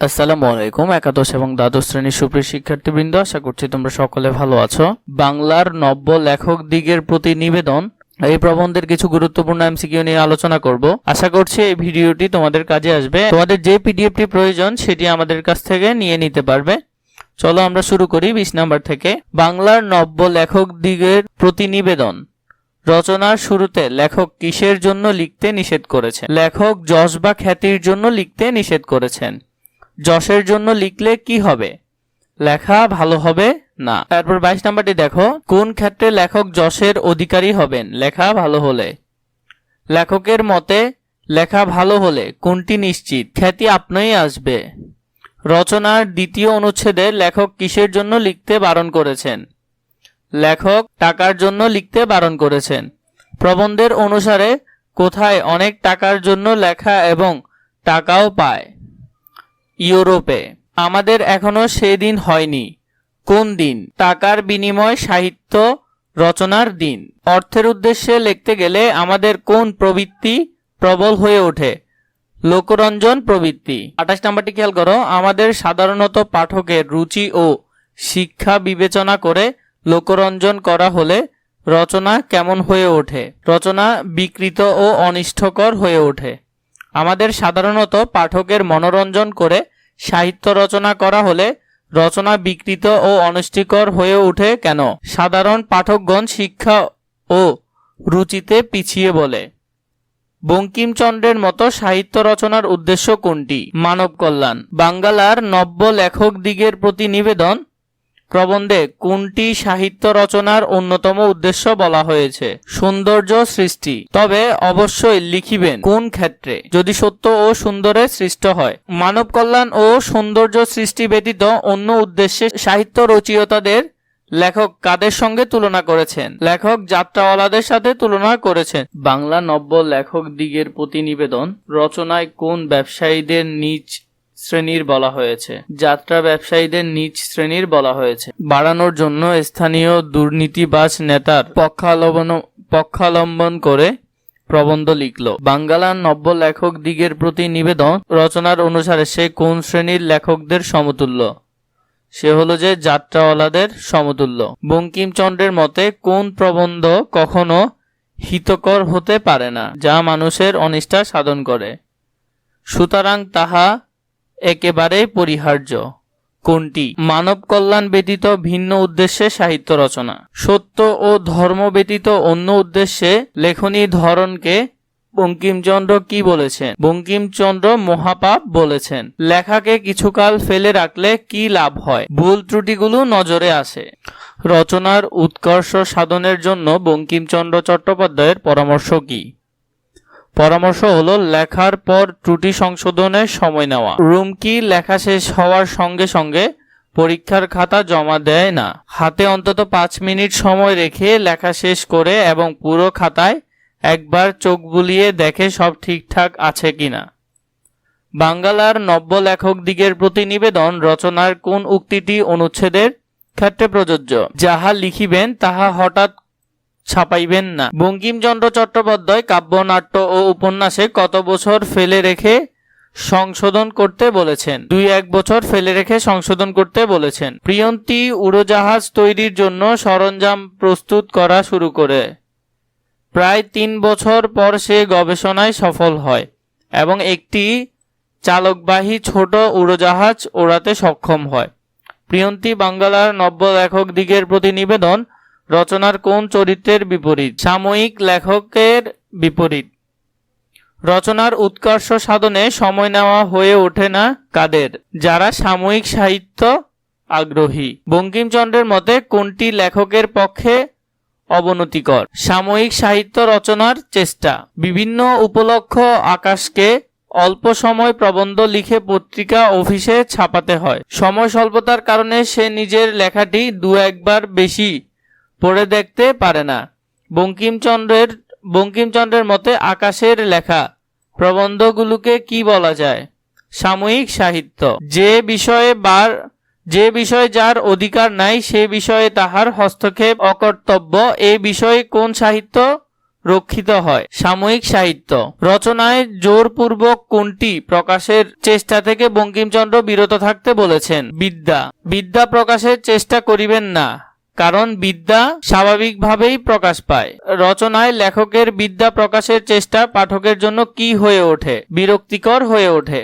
আসসালামু আলাইকুম, একাদশ এবং দ্বাদশ শ্রেণির সুপ্রিয় শিক্ষার্থীবৃন্দ, আশা করছি তোমরা সকলে ভালো আছো। বাংলার নব্য লেখক দিগের প্রতি নিবেদন। এই প্রবন্ধের কিছু গুরুত্বপূর্ণ এমসিকিউ নিয়ে আলোচনা করব। আশা করছি এই ভিডিওটি তোমাদের কাজে আসবে। তোমাদের যে পিডিএফটি প্রয়োজন, সেটি আমাদের কাছ থেকে নিয়ে নিতে পারবে। চলো আমরা শুরু করি বিশ নাম্বার থেকে। বাংলার নব্য লেখক দিগের প্রতি নিবেদন। রচনার শুরুতে লেখক কিসের জন্য লিখতে নিষেধ করেছেন লেখক যশ বা খ্যাতির জন্য লিখতে নিষেধ করেছেন। যশের জন্য লিখলে কি হবে? লেখা ভালো হবে না। তারপর বাইশ নাম্বারটি দেখো। কোন ক্ষেত্রে লেখক যশের অধিকারী হবেন? লেখা ভালো হলে। লেখকের মতে, লেখা ভালো হলে কোনটি নিশ্চিত? খ্যাতি আপনিই আসবে। রচনার দ্বিতীয় অনুচ্ছেদে লেখক কিসের জন্য লিখতে বারণ করেছেন? লেখক টাকার জন্য লিখতে বারণ করেছেন। প্রবন্ধের অনুসারে কোথায় অনেক টাকার জন্য লেখা এবং টাকাও পায়। ইউরোপে। আমাদের এখনও সেদিন হয়নি। কোন দিন? টাকার বিনিময় সাহিত্য রচনার দিন। অর্থের উদ্দেশ্যে লিখতে গেলে আমাদের কোন প্রবৃত্তি প্রবল হয়ে ওঠে? লোকরঞ্জন প্রবৃত্তি। আঠাশ নাম্বারটি খেয়াল করো, আমাদের সাধারণত পাঠকের রুচি ও শিক্ষা বিবেচনা করে লোকরঞ্জন করা হলে রচনা কেমন হয়ে ওঠে? রচনা বিকৃত ও অনিষ্টকর হয়ে ওঠে। আমাদের সাধারণত পাঠকের মনোরঞ্জন করে সাহিত্য রচনা করা হলে রচনা বিকৃত ও অনিষ্টিকর হয়ে ওঠে কেন? সাধারণ পাঠকগণ শিক্ষা ও রুচিতে পিছিয়ে বলে। বঙ্কিমচন্দ্রের মতো সাহিত্য রচনার উদ্দেশ্য কোনটি? মানব কল্যাণ। বাঙ্গালার নব্য লেখক দিগের প্রতি নিবেদন প্রবন্ধে কোনটি সাহিত্য রচনার অন্যতম উদ্দেশ্য বলা হয়েছে? সৌন্দর্য সৃষ্টি। তবে অবশ্যই লিখিবেন কোন ক্ষেত্রে? যদি সত্য ও সুন্দরে সৃষ্ট হয়। মানব কল্যাণ ও সৌন্দর্য সৃষ্টি ব্যতীত অন্য উদ্দেশ্যে সাহিত্য রচয়িতাদের লেখক কাদের সঙ্গে তুলনা করেছেন? লেখক যাত্রাওয়ালাদের সাথে তুলনা করেছেন। বাংলা নব্য লেখক দিগের প্রতিনিবেদন রচনায় কোন ব্যবসায়ীদের নিজ শ্রেণির বলা হয়েছে। যাত্রা ব্যবসায়ীদের নিচ শ্রেণির বলা হয়েছে। বাড়ানোর জন্য স্থানীয় দুর্নীতিবাজ নেতার পক্ষাবলম্বন পক্ষাবলম্বন করে প্রবন্ধ লিখল। বাঙ্গালার নব্য লেখক দিগের প্রতি নিবেদন রচনার অনুসারে সে কোন শ্রেণির লেখকদের সমতুল্য? সে হলো যে যাত্রাওয়ালাদের সমতুল্য। বঙ্কিমচন্দ্রের মতে কোন প্রবন্ধ কখনো হিতকর হতে পারে না, যা মানুষের অনিষ্ঠা সাধন করে। সুতরাং তাহা একেবারেই পরিহার্য। কোনটি? মানব কল্যাণ ব্যতীত ভিন্ন উদ্দেশ্যে সাহিত্য রচনা। সত্য ও ধর্ম ব্যতীত অন্য উদ্দেশ্যে লেখনী ধরনকে বঙ্কিমচন্দ্র কি বলেছেন? বঙ্কিমচন্দ্র মহাপাপ বলেছেন। লেখাকে কিছুকাল ফেলে রাখলে কি লাভ হয়? ভুল ত্রুটিগুলো নজরে আসে। রচনার উৎকর্ষ সাধনের জন্য বঙ্কিমচন্দ্র চট্টোপাধ্যায়ের পরামর্শ কি? পরামর্শ হলো, লেখার পর ত্রুটি সংশোধনের সময় নেওয়া। রুমকি লেখা শেষ হওয়ার সঙ্গে সঙ্গে পরীক্ষার খাতা জমা দেয় না। হাতে অন্তত পাঁচ মিনিট সময় রেখে লেখা শেষ করে এবং পুরো খাতায় একবার চোখ বুলিয়ে দেখে সব ঠিকঠাক আছে কিনা। বাঙ্গালার নব্য লেখক দিগের প্রতি নিবেদন, রচনার কোন উক্তিটি অনুচ্ছেদের ক্ষেত্রে প্রযোজ্য? যাহা লিখিবেন, তাহা হঠাৎ ছাপাইবেন না। বঙ্কিমচন্দ্র চট্টোপাধ্যায় কাব্যনাট্য ও উপন্যাসে কত বছর ফেলে রেখে সংশোধন করতে বলেছেন? দুই এক বছর ফেলে রেখে সংশোধন করতে বলেছেন। প্রিয়ন্তি উড়োজাহাজ তৈরির জন্য সরঞ্জাম প্রস্তুত করা শুরু করে। প্রায় তিন বছর পর সে গবেষণায় সফল হয় এবং একটি চালকবাহী ছোট উড়োজাহাজ ওড়াতে সক্ষম হয়। প্রিয়ন্তি বাঙ্গালার নব্য লেখক দিগের প্রতি নিবেদন রচনার কোন চরিত্রের বিপরীত? সাময়িক লেখকের বিপরীত। রচনার উৎকর্ষ সাধনে সময় নেওয়া হয়ে ওঠে না কাদের? যারা সাময়িক সাহিত্য আগ্রহী। বঙ্কিমচন্দ্রের মতে কোনটি লেখকের পক্ষে অবনতিকর? সাময়িক সাহিত্য রচনার চেষ্টা। বিভিন্ন উপলক্ষ আকাশকে অল্প সময় প্রবন্ধ লিখে পত্রিকা অফিসে ছাপাতে হয়। সময় স্বল্পতার কারণে সে নিজের লেখাটি দু একবার বেশি পড়ে দেখতে পারে না। বঙ্কিমচন্দ্রের বঙ্কিমচন্দ্রের মতে আকাশের লেখা প্রবন্ধগুলোকে কি বলা যায়? সাময়িক সাহিত্য। যে বিষয়ে বার, যে বিষয়ে যার অধিকার নাই, সে বিষয়ে তাহার হস্তক্ষেপ অকর্তব্য। এ বিষয়ে কোন সাহিত্য রক্ষিত হয়? সাময়িক সাহিত্য। রচনায় জোরপূর্বক কোনটি প্রকাশের চেষ্টা থেকে বঙ্কিমচন্দ্র বিরত থাকতে বলেছেন? বিদ্যা। বিদ্যা প্রকাশের চেষ্টা করিবেন না। কারণ বিদ্যা স্বাভাবিকভাবেই প্রকাশ পায়। রচনায় লেখকের বিদ্যা প্রকাশের চেষ্টা পাঠকের জন্য কি হয়ে ওঠে? বিরক্তিকর হয়ে ওঠে।